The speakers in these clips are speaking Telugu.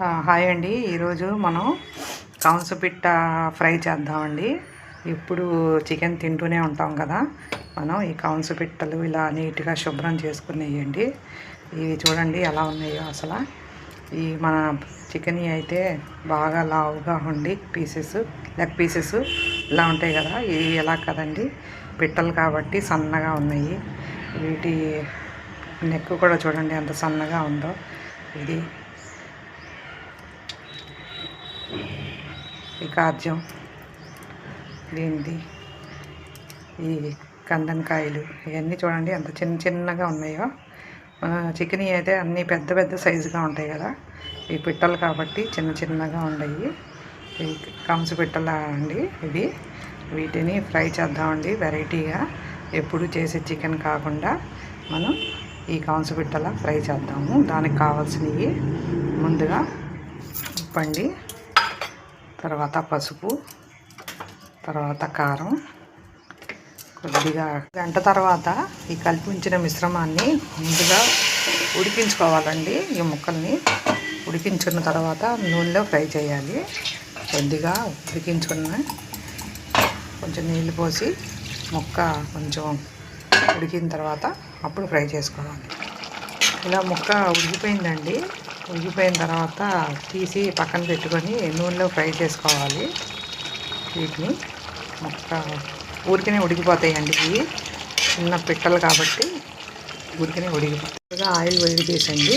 హాయ్ అండి. ఈరోజు మనం కాంసపిట్ట ఫ్రై చేద్దామండి. ఇప్పుడు చికెన్ తింటూనే ఉంటాం కదా. మనం ఈ కాంసపిట్టలు ఇలా నీట్గా శుభ్రం చేసుకుని వేయండి ఇవి చూడండి ఎలా ఉన్నాయో అసలు. ఈ మన చికెన్ అయితే బాగా లావుగా ఉండి పీసెస్ లెగ్ పీసెస్ ఇలా ఉంటాయి కదా. ఇవి ఎలా కదండి? పిట్టలు కాబట్టి సన్నగా ఉన్నాయి. వీటి నెక్ కూడా చూడండి ఎంత సన్నగా ఉందో. ఇది ఈ కాజ్యం దీనిది ఈ కందనకాయలు ఇవన్నీ చూడండి ఎంత చిన్న చిన్నగా ఉన్నాయో. చికెన్ అయితే అన్నీ పెద్ద పెద్ద సైజుగా ఉంటాయి కదా. ఈ పిట్టలు కాబట్టి చిన్న చిన్నగా ఉన్నాయి ఈ కంసు పిట్టల అండి ఇవి. వీటిని ఫ్రై చేద్దామండి వెరైటీగా. ఎప్పుడు చేసే చికెన్ కాకుండా మనం ఈ కంసు పిట్టల ఫ్రై చేద్దాము. దానికి కావాల్సినవి ముందుగా ఉప్పండి. తర్వాత పసుపు తర్వాత కారం. కొద్దిగా గంట తర్వాత ఈ కలిపి ఉంచిన మిశ్రమాన్ని ముందుగా ఉడికించుకోవాలండి ఈ ముక్కల్ని. ఉడికించుకున్న తర్వాత నూనెలో ఫ్రై చేయాలి. కొద్దిగా ఉడికించుకున్న కొంచెం నీళ్ళు పోసి ముక్క కొంచెం ఉడికిన తర్వాత అప్పుడు ఫ్రై చేసుకోవాలి. ఇలా ముక్క ఉడికిపోయిందండి. ఉగిపోయిన తర్వాత తీసి పక్కన పెట్టుకొని నూనెలో ఫ్రై చేసుకోవాలి. వీటిని మొక్క ఊరికనే ఉడికిపోతాయండి ఇవి. చిన్న పిట్టలు కాబట్టి ఊరికనే ఉడికిపోతాయి. ఆయిల్ వేడి చేసండి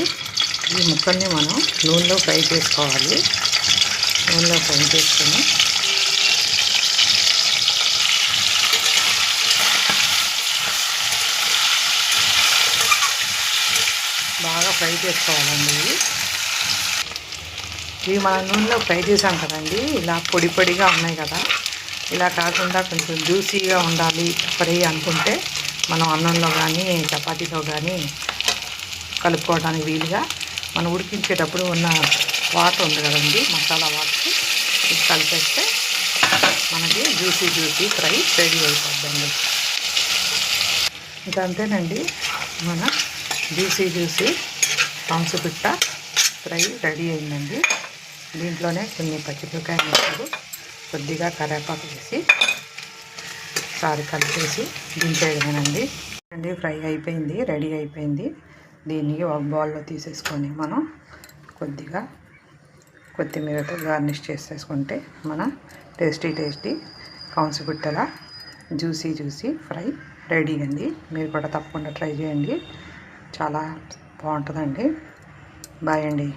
ఈ ముక్కల్ని మనం నూనెలో ఫ్రై చేసుకోవాలి. నూనెలో ఫ్రై చేసుకొని బాగా ఫ్రై చేసుకోవాలండి ఇవి ఇవి మనం నూనెలో ఫ్రై చేసాం కదండి. ఇలా పొడి పొడిగా ఉన్నాయి కదా. ఇలా కాకుండా కొంచెం జ్యూసీగా ఉండాలి ఫ్రై అనుకుంటే మనం అన్నంలో కానీ చపాతీలో కానీ కలుపుకోవడానికి వీలుగా మనం ఉడికించేటప్పుడు ఉన్న వాటర్ ఉంది కదండి మసాలా వాటర్ ఇది కలిపేస్తే మనకి జ్యూసీ జ్యూసీ ఫ్రై రెడీ అయిపోద్దండి. ఇంకా అంతేనండి. మన జ్యూసీ జ్యూసీ పిట్ట ఫ్రై రెడీ అయిందండి. దీంట్లోనే కొన్ని పచ్చిమిరకాయ ముక్కలు కొద్దిగా కరేపాకు వేసి సారి కలిపేసి దించేయడమేనండి అండి ఫ్రై అయిపోయింది రెడీ అయిపోయింది. దీన్ని ఒక బౌల్లో తీసేసుకొని మనం కొద్దిగా కొత్తిమీరతో గార్నిష్ చేసేసుకుంటే మన టేస్టీ టేస్టీ కౌన్సిపిట్టల జ్యూసీ జ్యూసీ ఫ్రై రెడీ అండి. మీరు కూడా తప్పకుండా ట్రై చేయండి. చాలా బాగుంటుందండి. బాయ్ అండి.